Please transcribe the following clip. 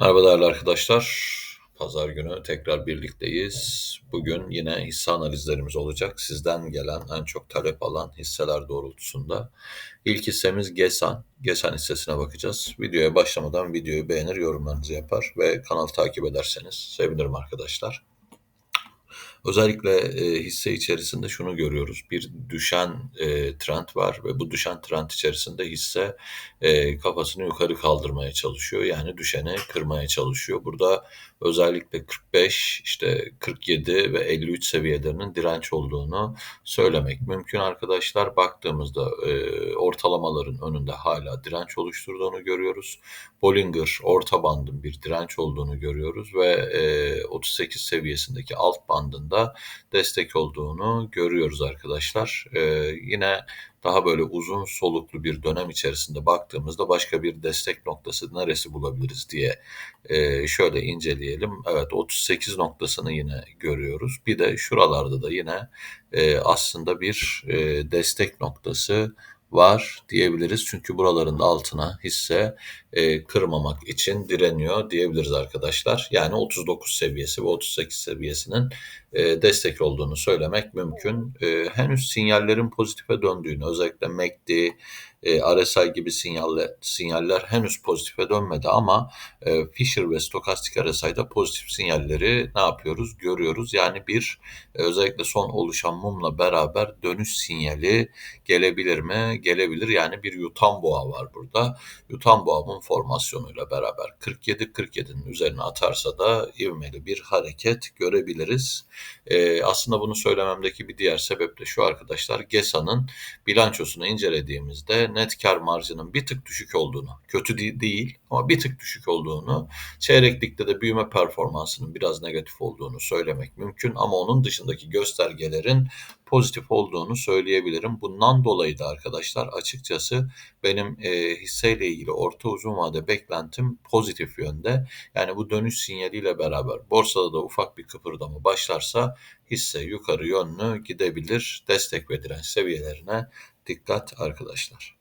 Merhaba değerli arkadaşlar. Pazar günü tekrar birlikteyiz. Bugün yine hisse analizlerimiz olacak. Sizden gelen en çok talep alan hisseler doğrultusunda. İlk hissemiz GESAN. GESAN hissesine bakacağız. Videoya başlamadan videoyu beğenir, yorumlarınızı yapar ve kanalı takip ederseniz sevinirim arkadaşlar. Özellikle e, hisse içerisinde şunu görüyoruz. Bir düşen e, trend var ve bu düşen trend içerisinde hisse e, kafasını yukarı kaldırmaya çalışıyor. Yani düşeni kırmaya çalışıyor. Burada özellikle 45, işte 47 ve 53 seviyelerinin direnç olduğunu söylemek mümkün arkadaşlar. Baktığımızda e, ortalamaların önünde hala direnç oluşturduğunu görüyoruz. Bollinger orta bandın bir direnç olduğunu görüyoruz ve e, 38 seviyesindeki alt bandında destek olduğunu görüyoruz arkadaşlar. E, yine daha böyle uzun soluklu bir dönem içerisinde baktığımızda başka bir destek noktası neresi bulabiliriz diye e, şöyle inceleyelim. Evet 38 noktasını yine görüyoruz. Bir de şuralarda da yine e, aslında bir e, destek noktası var diyebiliriz. Çünkü buraların altına hisse e, kırmamak için direniyor diyebiliriz arkadaşlar. Yani 39 seviyesi ve 38 seviyesinin e, destek olduğunu söylemek mümkün. E, henüz sinyallerin pozitife döndüğünü özellikle MACD, e, RSI gibi sinyaller, sinyaller henüz pozitife dönmedi ama e, Fisher ve Stokastik RSI'da pozitif sinyalleri ne yapıyoruz? Görüyoruz. Yani bir e, özellikle son oluşan mumla beraber dönüş sinyali gelebilir mi? Gelebilir. Yani bir yutan boğa var burada. Yutan boğa mum formasyonuyla beraber 47-47'nin üzerine atarsa da ivmeli bir hareket görebiliriz. E, aslında bunu söylememdeki bir diğer sebep de şu arkadaşlar. GESA'nın bilançosunu incelediğimizde net kar marjının bir tık düşük olduğunu, kötü değil ama bir tık düşük olduğunu, çeyreklikte de büyüme performansının biraz negatif olduğunu söylemek mümkün ama onun dışındaki göstergelerin pozitif olduğunu söyleyebilirim. Bundan dolayı da arkadaşlar açıkçası benim e, hisseyle ilgili orta uzun vade beklentim pozitif yönde. Yani bu dönüş sinyaliyle beraber borsada da ufak bir kıpırdama başlarsa hisse yukarı yönlü gidebilir. Destek ve direnç seviyelerine dikkat arkadaşlar.